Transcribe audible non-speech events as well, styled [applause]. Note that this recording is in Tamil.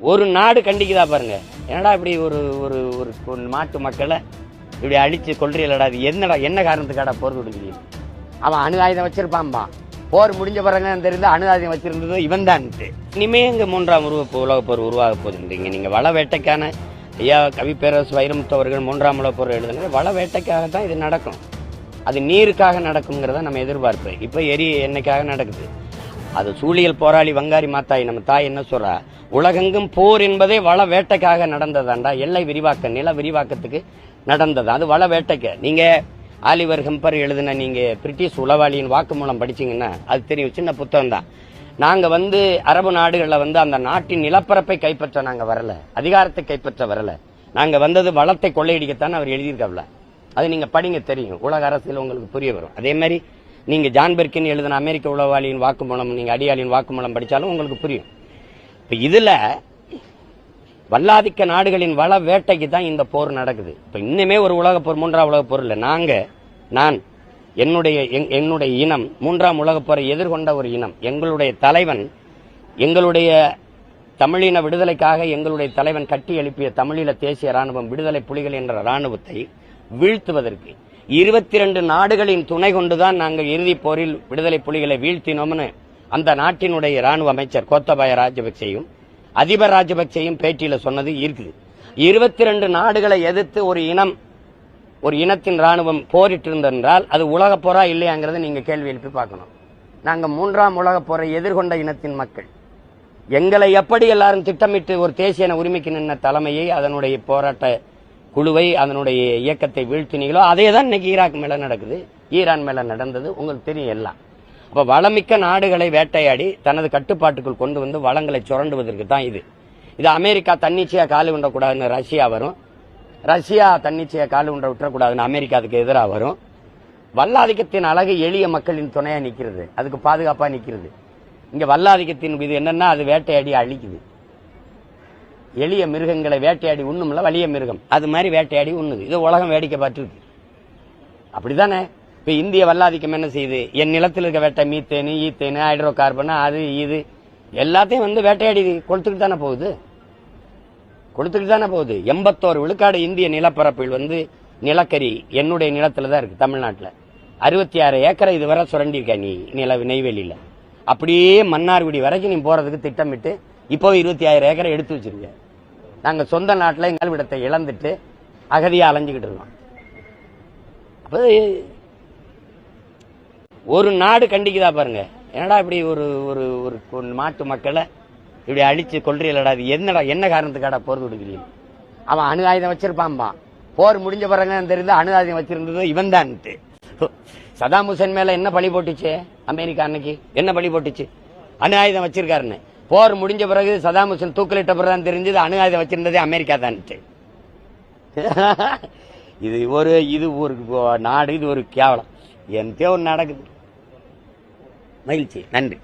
ஒரு நாடு கண்டிக்குதா பாருங்க. என்னடா இப்படி ஒரு ஒரு ஒரு மாட்டு நாட்டு மக்களை இப்படி அடிச்சு கொள்றீங்களடா அது என்னடா என்ன காரணத்துக்காடா போர் கொடுக்குறீங்க அவன் அணு ஆயுதம் வச்சிருப்பான்பா. போர் முடிஞ்ச பிறகு தெரிந்து அணு ஆயுதம் வச்சிருந்தது இவன் தான் இனிமே இங்க மூன்றாம் உருவ உலக போர் உருவாக போகுதுன்றீங்க. நீங்க வள வேட்டைக்கான ஐயா கவி பேரரசு வைரமுத்து அவர்கள் மூன்றாம் உலக போர் எழுதுங்க வள வேட்டைக்காக தான் இது நடக்கும். அது நீருக்காக நடக்குங்கிறத நம்ம எதிர்பார்ப்பு இப்போ எரி என்னைக்காக நடக்குது? அது சூழியல் போராளி வங்காரி மாத்தாய் நம்ம தாய் என்ன சொல்கிறா உலகெங்கும் போர் என்பதே வள வேட்டைக்காக நடந்ததாண்டா. எல்லை விரிவாக்க நில விரிவாக்கத்துக்கு நடந்தது. அது வள வேட்டைக்கு. நீங்க ஆலிவர் ஹெம்பர் எழுதின நீங்க பிரிட்டிஷ் உளவாளியின் வாக்குமூலம் படிச்சீங்கன்னா அது தெரியும். சின்ன புத்தகம் தான் நாங்க வந்து அரபு நாடுகளில் வந்து அந்த நாட்டின் நிலப்பரப்பை கைப்பற்ற நாங்க வரல. அதிகாரத்தை கைப்பற்ற வரல. நாங்க வந்தது வளத்தை கொள்ளையடிக்கத்தான் அவர் எழுதியிருக்காப்ல. அது நீங்க படிங்க தெரியும். உலக அரசியல் உங்களுக்கு புரிய வரும். அதே மாதிரி நீங்க ஜான்பெர்கின் எழுதின அமெரிக்க உளவாளியின் வாக்குமூலம் நீங்க அடியாளின் வாக்குமூலம் படிச்சாலும் உங்களுக்கு புரியும். இப்போ இதில் வல்லாதிக்க நாடுகளின் வள வேட்டைக்கு தான் இந்த போர் நடக்குது. இப்போ இன்னுமே ஒரு உலக போர் மூன்றாம் உலக போர் இல்லை. நாங்கள் நான் என்னுடைய என்னுடைய இனம் மூன்றாம் உலக போரை எதிர்கொண்ட ஒரு இனம் எங்களுடைய தலைவன் எங்களுடைய தமிழின விடுதலைக்காக எங்களுடைய தலைவன் கட்டி எழுப்பிய தமிழீழ தேசிய ராணுவம் விடுதலை புலிகள் என்ற ராணுவத்தை வீழ்த்துவதற்கு இருபத்தி ரெண்டு நாடுகளின் துணை கொண்டுதான் நாங்கள் இறுதிப் போரில் விடுதலை புலிகளை வீழ்த்தினோம்னு அந்த நாட்டினுடைய ராணுவ அமைச்சர் கோத்தபாய ராஜபக்சேயும் அதிபர் ராஜபக்சேயும் பேட்டியில சொன்னது இருக்குது இருபத்தி ரெண்டு நாடுகளை எதிர்த்து ஒரு இனம் ஒரு இனத்தின் ராணுவம் போரிட்டு இருந்தென்றால் அது உலக போரா இல்லையாங்கிறத நீங்க கேள்வி எழுப்பி பார்க்கணும். நாங்கள் மூன்றாம் உலக போரை எதிர்கொண்ட இனத்தின் மக்கள். எங்களை எப்படி எல்லாரும் திட்டமிட்டு ஒரு தேசிய உரிமைக்கு நின்ற தலைமையை அதனுடைய போராட்ட குழுவை அதனுடைய இயக்கத்தை வீழ்த்தினீங்களோ அதே தான் இன்னைக்கு ஈராக் மேல நடக்குது. ஈரான் மேல நடந்தது. உங்களுக்கு தெரியும் எல்லாம். அப்போ வளமிக்க நாடுகளை வேட்டையாடி தனது கட்டுப்பாட்டுக்குள் கொண்டு வந்து வளங்களை சுரண்டுவதற்கு தான் இது. இது அமெரிக்கா தன்னிச்சையாக காலு உண்டக்கூடாதுன்னு ரஷ்யா வரும். ரஷ்யா தன்னிச்சையாக காலு உண்ட விட்டுறக்கூடாதுன்னு அமெரிக்கா அதுக்கு எதிராக வரும். வல்லாதிக்கத்தின் அழகு எளிய மக்களின் துணையாக நிற்கிறது அதுக்கு பாதுகாப்பாக நிற்கிறது இங்கே வல்லாதிக்கத்தின் இது என்னென்னா அது வேட்டையாடி அழிக்குது. எளிய மிருகங்களை வேட்டையாடி உண்ணும்ல வலிய மிருகம். அது மாதிரி வேட்டையாடி உண்ணுது. இது உலகம் வேடிக்கை பார்த்துருக்கு அப்படிதானே இப்போ இந்திய வல்லாதிக்கம் என்ன செய்யுது? என் நிலத்தில் இருக்க வேட்டை மீத்தேனு ஈத்தேனு ஹைட்ரோ கார்பன் அது இது எல்லாத்தையும் வந்து வேட்டையாடி கொளுத்துக்கிட்டு தானே போகுது? கொடுத்துட்டு தானே போகுது. எண்பத்தோரு விழுக்காடு இந்திய நிலப்பரப்பில் வந்து நிலக்கரி என்னுடைய நிலத்தில் தான் இருக்குது தமிழ்நாட்டில். அறுபத்தி ஆறு ஏக்கரை இதுவரை சுரண்டிருக்க நீ நில நெய்வேலியில். அப்படியே மன்னார்குடி வரைக்கும் நீ போகிறதுக்கு திட்டமிட்டு இப்போ இருபத்தி ஆயிரம் ஏக்கரை எடுத்து வச்சிருக்க. நாங்கள் சொந்த நாட்டில் எங்கள் விடத்தை இழந்துட்டு அகதியாக அலைஞ்சிக்கிட்டு இருக்கோம். அப்போ ஒரு நாடு கண்டிக்குதா பாருங்க. என்னடா இப்படி ஒரு ஒரு ஒரு ஒரு நாட்டு மக்களை இப்படி அழிச்சு கொள்றீங்களடா இது என்னடா என்ன காரணத்துக்காடா போர் கொடுக்குறீங்க அவன் அணு ஆயுதம் வச்சிருப்பான்பா போர் முடிஞ்ச பிறகு தெரிந்து அணு ஆயுதம் வச்சிருந்தது இவன் தான் சதாம் ஹுசேன் மேல என்ன பழி போட்டுச்சு? அமெரிக்கா அன்னைக்கு என்ன பழி போட்டுச்சு? அணு ஆயுதம் வச்சிருக்காருன்னு. போர் முடிஞ்ச பிறகு சதாம் ஹுசேன் தூக்கலிட்ட பிறகு தான் தெரிஞ்சது அணு ஆயுதம் வச்சிருந்ததே அமெரிக்கா தான் [laughs] இது ஒரு இது ஒரு நாடு இது ஒரு கேவலம். என் ஒரு நடக்குது. மகிழ்ச்சி. நன்றி.